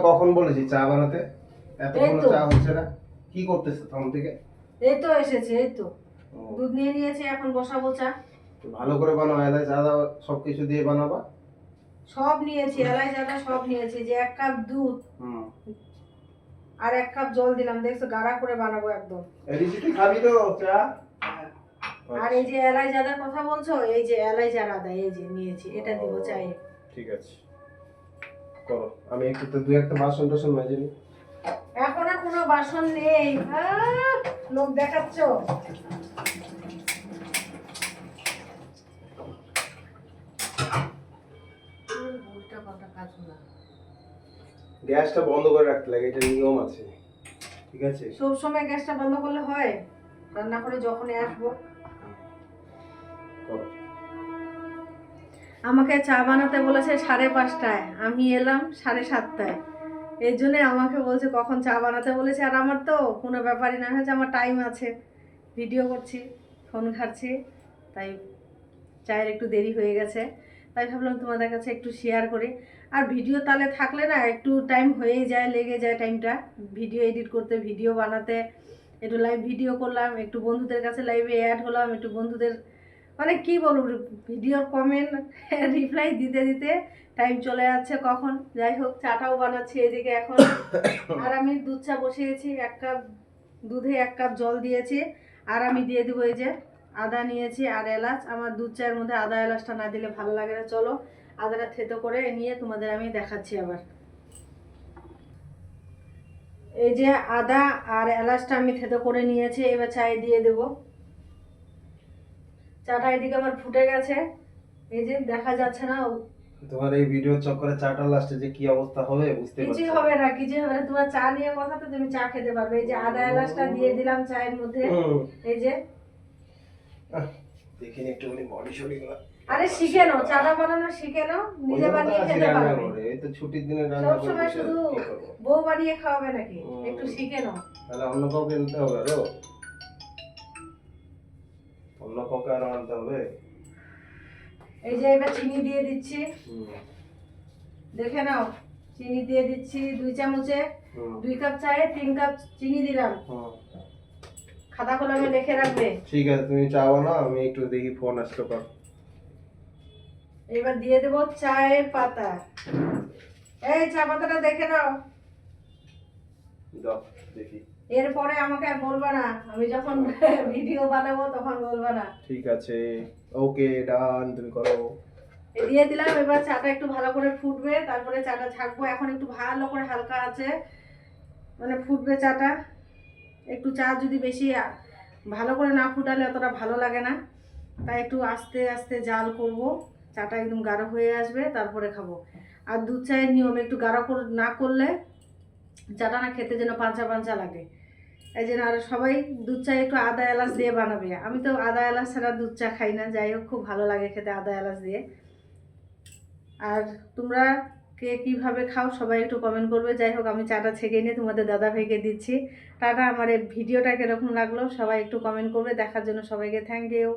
কখন বলেছি চা বানাতে? এতক্ষণ চা হচ্ছে না। কি করতেছে তখন থেকে? এই তো এসেছে এই তো। দুধ নিয়ে নিয়েছি এখন বসাবো চা। ভালো করে বানাও এলাচ আদা সব কিছু দিয়ে বানাবা? সব নিয়েছি এলাই জাদা সব নিয়েছি যে এক কাপ দুধ হুম। আর এক কাপ জল দিলাম দেখছ গাড়া করে বানাবো একদম। তুই খাবি তো চা? আর এই যে এলাই জাদার কথা বলছো? এই যে এলাই জার আদা এই যে নিয়েছি এটা দিব চাই ঠিক আছে। করো। আমি একটু তো দু একটা বাসন টাসন মেজে নিই এখন আর কোনো বাসন নেই। লোক দেখাচ্ছ? না গ্যাসটা বন্ধ করে রাখতে লাগে এটা নিয়ম আছে। ঠিক আছে? সব সময় গ্যাসটা বন্ধ করলে হয়? রান্না করে যখনই আসব। করো। আমাকে চা বানাতে বলেছে সাড়ে পাঁচটায়। আমি এলাম সাড়ে সাতটায়। এই জন্যে আমাকে বলছে, কখন চা বানাতে বলেছে? আর আমার তো কোনো ব্যাপারই না, হয়েছে আমার টাইম আছে। ভিডিও করছি ফোন ঘাটছি, তাই চায়ের একটু দেরি হয়ে গেছে। তাই ভাবলাম তোমাদের কাছে একটু শেয়ার করি। আর ভিডিও তাহলে থাকলে না, একটু টাইম হয়েই যায়, লেগে যায় টাইমটা ভিডিও এডিট করতে ভিডিও বানাতে, একটু লাইভ ভিডিও করলাম, একটু বন্ধুদের কাছে লাইভে অ্যাড হলাম, একটু বন্ধুদের মানে কি বলব ভিডিওর কমেন্ট রিপ্লাই দিতে দিতে টাইম চলে যাচ্ছে কখন? যাই হোক চাটাও বানাচ্ছি এদিকে এখন। আর আমি দুধ চা বসিয়েছি এক কাপ দুধে এক কাপ জল দিয়েছি। আর আমি দিয়ে দেবো এই যে আদা নিয়েছি আর এলাচ। আমার দুধ চায়ের মধ্যে আদা এলাচটা না দিলে ভালো লাগে না। চলো আদাটা থেতো করে নিয়ে তোমাদের আমি দেখাচ্ছি আবার। এই যে আদা আর এলাচটা আমি থেতো করে নিয়েছি এবার চায়ে দিয়ে দেবো। চাটা এদিকে আমার ফুটে গেছে। এই যে দেখা যাচ্ছে না তোমার এই ভিডিও চক্করে চাটা লাস্টে যে কি অবস্থা হবে বুঝতে পারছি কিছুই হবে না কিছুই হবে না তোমার চা নিয়ে কথা তো তুমি চা খেতে পারবে। এই যে আদা এলাচটা দিয়ে দিলাম চায়ের মধ্যে। এই যে দেখিনি একটুখানি বডি গুলো আরে শিখে নাও চাটা বানানো শিখে নাও নিজে বানিয়ে খেতে পারবে। এই তো ছুটির দিনে রান্না সব সময় শুধু বউ বানিয়ে খাওয়াবে নাকি? একটু শিখে নাও। তাহলে অন্য কাউকে আনতে হবে আরও? অন্য আরও আনতে হবে। এই যে এবার চিনি দিয়ে দিচ্ছি। দেখে নাও চিনি দিয়ে দিচ্ছি দুই চামচে দুই কাপ চায়ে তিন কাপ চিনি দিলাম। খাতা কলমে লিখে রাখবে। ঠিক আছে তুমি চা বানাও আমি একটু দেখি ফোন আসলো কর এবার দিয়ে দেবো চায়ের পাতা। এই চা পাতাটা দেখে নাও। দাও দেখি। এরপরে আমাকে আর বলবা না। আমি যখন ভিডিও বানাবো তখন বলবা না। ঠিক আছে। ওকে ডান তুমি করো। দিয়ে দিলাম এবার চাটা একটু ভালো করে ফুটবে। তারপরে চাটা ছাকবো। এখন একটু ভালো করে হালকা আছে। মানে ফুটবে চাটা। একটু চা যদি বেশি ভালো করে না ফুটালে অতটা ভালো লাগে না। তাই একটু আস্তে আস্তে জাল করব। চাটা একদম গাঢ় হয়ে আসবে তারপরে খাব। আর দুধ চায়ের নিয়ম একটু গাঢ় না করলে চাটা না খেতে যেন পাঞ্চা পাঞ্চা লাগে। এই জন্য আর সবাই দুধ চা একটু আদা এলাচ দিয়ে বানাবে। আমি তো আদা এলাচ ছাড়া দুধ চা খাই না, যাই হোক, খুব ভালো লাগে খেতে আদা এলাচ দিয়ে। আর তোমরা কে কীভাবে খাও সবাই একটু কমেন্ট করবে। যাই হোক, আমি চাটা ছেঁকে নিয়ে তোমাদের দাদা ভাইকে দিচ্ছি। টাটা, আমার এই ভিডিওটা কীরকম লাগল সবাই একটু কমেন্ট করবে। দেখার জন্য সবাইকে থ্যাংক ইউ